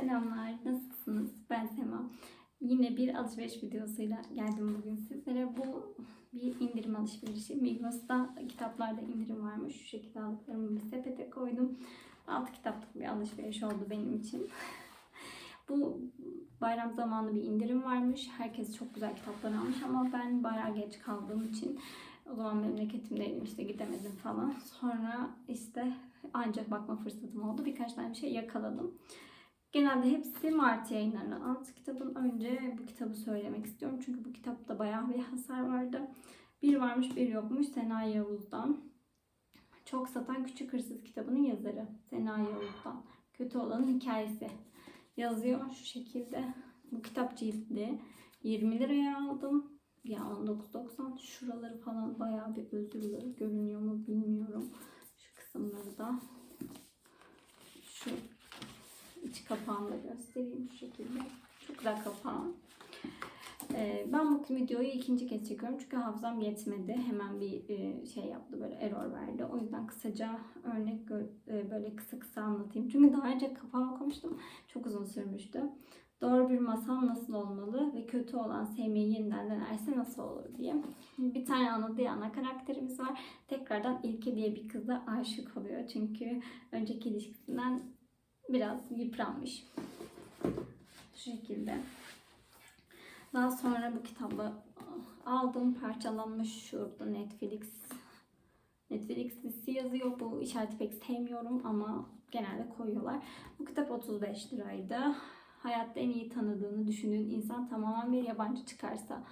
Selamlar, nasılsınız? Ben Sema. Yine bir alışveriş videosuyla geldim bugün sizlere. Bu bir indirim alışverişi. Migros'ta kitaplarda indirim varmış. Şu şekilde aldıklarımı bir sepete koydum. 6 kitaplık bir alışveriş oldu benim için. Bu bayram zamanı bir indirim varmış. Herkes çok güzel kitaplar almış ama ben bayağı geç kaldığım için o zaman memleketimdeydim işte gidemedim falan. Sonra işte ancak bakma fırsatım oldu. Birkaç tane bir şey yakaladım. Genelde hepsi Mart yayınlarından. Altı kitabın önce bu kitabı söylemek istiyorum. Çünkü bu kitapta bayağı bir hasar vardı. Bir varmış bir yokmuş Sena Yavuz'dan. Çok satan Küçük Hırsız kitabının yazarı Sena Yavuz'dan. Kötü olanın hikayesi yazıyor şu şekilde. Bu kitap ciltli. 20 liraya aldım. Ya 19.90 şuraları falan bayağı bir özürlü görünüyor mu bilmiyorum. Şu kısımları da şu kapağını da göstereyim şu şekilde. Çok güzel kapağı. Ee, ben bu videoyu ikinci kez çekiyorum çünkü hafızam yetmedi. Hemen bir e, şey yaptı böyle error verdi. O yüzden kısaca örnek e, böyle kısa kısa anlatayım. Çünkü daha önce kapağı okumuştum. Çok uzun sürmüştü. Doğru bir masal nasıl olmalı ve kötü olan sevmeyi yeniden denerse nasıl olur diye. Bir tane ana Diana karakterimiz var. Tekrardan İlke diye bir kıza aşık oluyor. Çünkü önceki ilişkisinden biraz yıpranmış. Şu şekilde. Daha sonra bu kitabı aldım. Parçalanmış şurada Netflix. Netflix dizisi yazıyor. Bu işareti pek sevmiyorum ama genelde koyuyorlar. Bu kitap 35 liraydı. Hayatta en iyi tanıdığını düşündüğün insan tamamen bir yabancı çıkarsa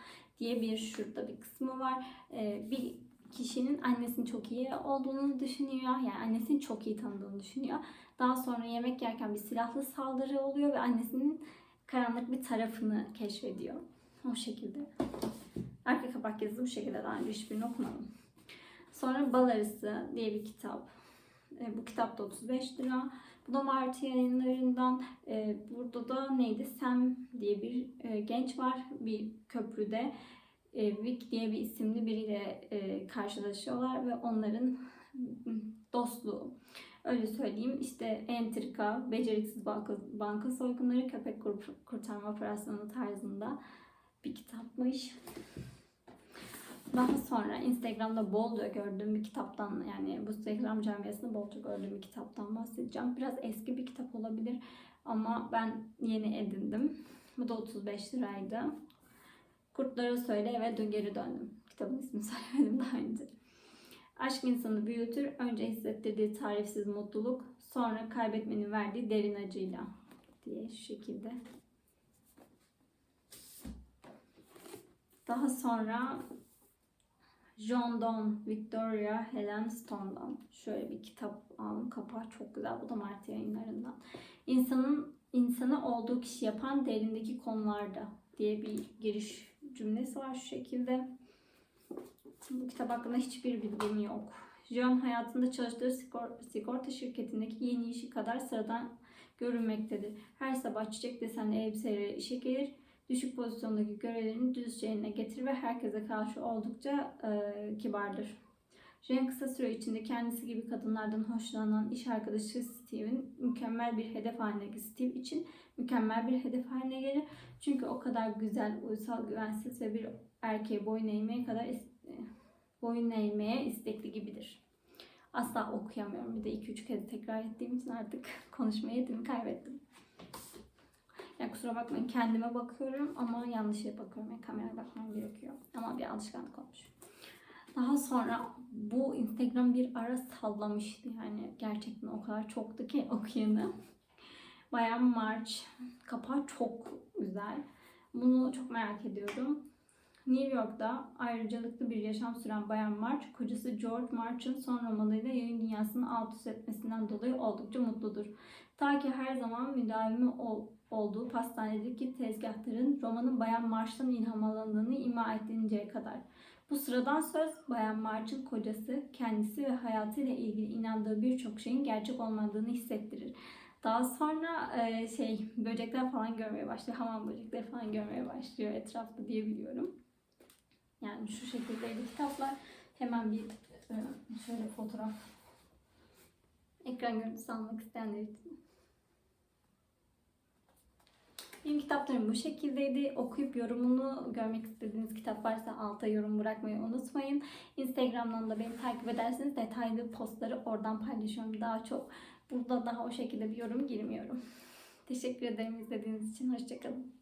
diye bir şurada bir kısmı var. Ee, bir kişinin annesinin çok iyi olduğunu düşünüyor. Yani annesini çok iyi tanıdığını düşünüyor. Daha sonra yemek yerken bir silahlı saldırı oluyor ve annesinin karanlık bir tarafını keşfediyor. O şekilde. Arka kapak yazısı bu şekilde daha önce hiçbirini okumadım. Sonra Bal Arısı diye bir kitap. E, bu kitap da 35 lira. Bu da Mart yayınlarından. E, burada da neydi? Sam diye bir e, genç var bir köprüde. E, Vic diye bir isimli biriyle e, karşılaşıyorlar ve onların dostluğu. Öyle söyleyeyim işte entrika, beceriksiz banka, banka soygunları, köpek kur- kurtarma operasyonu tarzında bir kitapmış. Daha sonra Instagram'da bolca gördüğüm bir kitaptan yani bu Instagram camiasında bolca gördüğüm bir kitaptan bahsedeceğim. Biraz eski bir kitap olabilir ama ben yeni edindim. Bu da 35 liraydı. Kurtlara Söyle ve Dün Geri Döndüm. Kitabın ismini söylemedim daha önce. Aşk insanı büyütür. Önce hissettirdiği tarifsiz mutluluk, sonra kaybetmenin verdiği derin acıyla diye şu şekilde. Daha sonra John Donne, Victoria Helen Stone'dan şöyle bir kitap aldım. Kapağı çok güzel. Bu da Mart yayınlarından. İnsanın insanı olduğu kişi yapan derindeki konularda diye bir giriş cümlesi var şu şekilde. Bu kitap hakkında hiçbir bilgim yok. John hayatında çalıştığı sigor- sigorta şirketindeki yeni işi kadar sıradan görünmektedir. Her sabah çiçek desenli elbiseyle işe gelir. Düşük pozisyondaki görevlerini düzce yerine getirir ve herkese karşı oldukça e, kibardır. John kısa süre içinde kendisi gibi kadınlardan hoşlanan iş arkadaşı Steve'in mükemmel bir hedef haline Steve için mükemmel bir hedef haline gelir. Çünkü o kadar güzel, uysal, güvensiz ve bir erkeğe boyun eğmeye kadar boyun eğmeye istekli gibidir. Asla okuyamıyorum. Bir de 2-3 kez tekrar ettiğim için artık konuşma yetimi kaybettim. Ya kusura bakmayın kendime bakıyorum ama yanlış yere bakıyorum. Yani kameraya bakmam gerekiyor. Ama bir alışkanlık olmuş. Daha sonra bu Instagram bir ara sallamıştı yani gerçekten o kadar çoktu ki okuyanı. Bayan March kapağı çok güzel. Bunu çok merak ediyorum. New York'ta ayrıcalıklı bir yaşam süren Bayan March, kocası George March'ın son romanıyla yayın dünyasını alt üst etmesinden dolayı oldukça mutludur. Ta ki her zaman müdavimi ol, olduğu pastanedeki tezgahların romanın Bayan March'tan ilham alındığını ima ettiğinceye kadar. Bu sıradan söz Bayan March'ın kocası, kendisi ve hayatıyla ilgili inandığı birçok şeyin gerçek olmadığını hissettirir. Daha sonra e, şey böcekler falan görmeye başlıyor. Hamam böcekleri falan görmeye başlıyor etrafta diye biliyorum. Yani şu şekilde kitaplar. Hemen bir e, şöyle fotoğraf ekran görüntüsü almak isteyenler için kitaplarım bu şekildeydi. Okuyup yorumunu görmek istediğiniz kitap varsa alta yorum bırakmayı unutmayın. Instagram'dan da beni takip ederseniz detaylı postları oradan paylaşıyorum daha çok. Burada daha o şekilde bir yorum girmiyorum. Teşekkür ederim izlediğiniz için. Hoşçakalın.